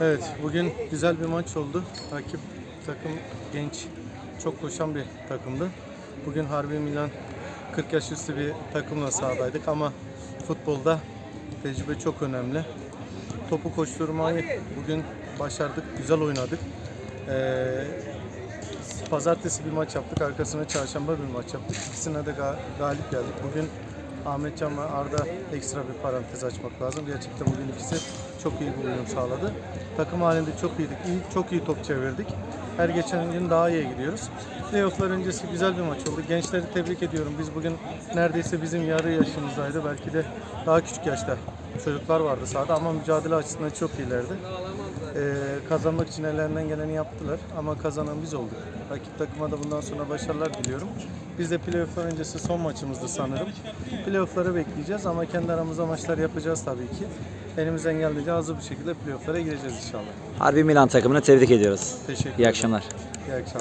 Evet, bugün güzel bir maç oldu. Rakip takım genç, çok koşan bir takımdı. Bugün Harbi Milan 40 yaş üstü bir takımla sahadaydık ama futbolda tecrübe çok önemli. Topu koşturmayı bugün başardık, güzel oynadık. Ee, Pazartesi bir maç yaptık, arkasına çarşamba bir maç yaptık. İkisine de ga- galip geldik. Bugün Ahmet Can ve Arda ekstra bir parantez açmak lazım. Gerçekten bugün ikisi çok iyi bir uyum sağladı. Takım halinde çok iyiydik, iyi, çok iyi top çevirdik. Her geçen gün daha iyi gidiyoruz. Playoff'lar öncesi güzel bir maç oldu. Gençleri tebrik ediyorum. Biz bugün neredeyse bizim yarı yaşımızdaydı. Belki de daha küçük yaşta çocuklar vardı sahada ama mücadele açısından çok iyilerdi. Ee, kazanmak için ellerinden geleni yaptılar ama kazanan biz olduk. Rakip takıma da bundan sonra başarılar diliyorum. Biz de playofflar öncesi son maçımızdı sanırım. Playoff'ları bekleyeceğiz ama kendi aramızda maçlar yapacağız tabii ki. Elimizden geldiğince hazır bir şekilde playoff'lara gireceğiz inşallah. Harbi Milan takımını tebrik ediyoruz. Teşekkür İyi ederim. akşamlar. İyi akşamlar.